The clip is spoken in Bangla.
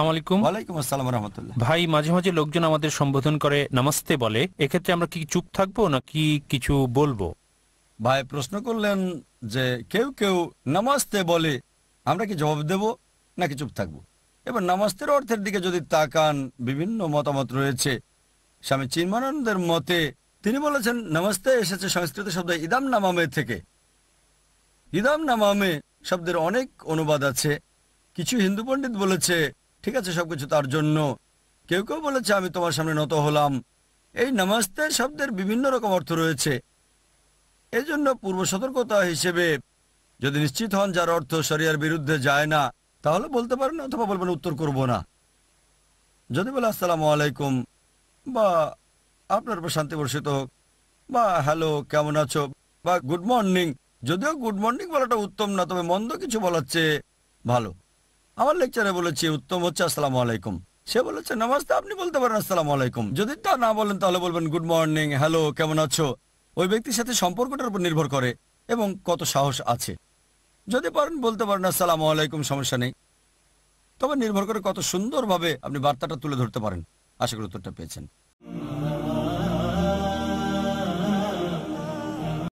আলাইকুম। ওয়ালাইকুম আসসালাম রহমতুল্লাহ। ভাই মাঝে মাঝে লোকজন আমাদের সম্বোধন করে নামাস্তে বলে। এক্ষেত্রে আমরা কি চুপ থাকব নাকি কিছু বলব? ভাই প্রশ্ন করলেন যে কেউ কেউ নামাজতে বলে আমরা কি জবাব দেব নাকি চুপ থাকব? এবার নামাজতের অর্থের দিকে যদি তাকান বিভিন্ন মতামত রয়েছে। স্বামী চিন্মানন্দের মতে তিনি বলেছেন নামাজতে এসেছে সংস্কৃত শব্দ ইদাম নামামে থেকে। ইদাম নামামে শব্দের অনেক অনুবাদ আছে। কিছু হিন্দু পণ্ডিত বলেছে ঠিক আছে, সবকিছু তার জন্য। কেউ কেউ বলেছে, আমি তোমার সামনে নত হলাম। এই নামাজতে শব্দের বিভিন্ন রকম অর্থ রয়েছে। এই জন্য পূর্ব সতর্কতা হিসেবে যদি নিশ্চিত হন যার অর্থ শরিয়ার বিরুদ্ধে যায় না, তাহলে বলতে পারেন, অথবা বলবেন, উত্তর করব না। যদি বলে, আসসালামু আলাইকুম, বা, আপনার উপর শান্তি বর্ষিত হোক, বা, হ্যালো, কেমন আছো? বা, গুড মর্নিং। যদিও গুড মর্নিং বলাটা উত্তম না, তবে মন্দ কিছু বলার চেয়ে ভালো। আমার লেকচারে বলেছি, উত্তম হচ্ছে আসসালাম আলাইকুম। সে বলেছে, নমস্তে, আপনি বলতে পারেন আসসালাম আলাইকুম। যদি তা না বলেন, তাহলে বলবেন, গুড মর্নিং, হ্যালো, কেমন আছো? ওই ব্যক্তির সাথে সম্পর্কটার উপর নির্ভর করে এবং কত সাহস আছে। যদি পারেন, বলতে পারেন, আসসালাম আলাইকুম, সমস্যা নেই। তবে নির্ভর করে কত সুন্দরভাবে আপনি বার্তাটা তুলে ধরতে পারেন। আশা করি উত্তরটা পেয়েছেন।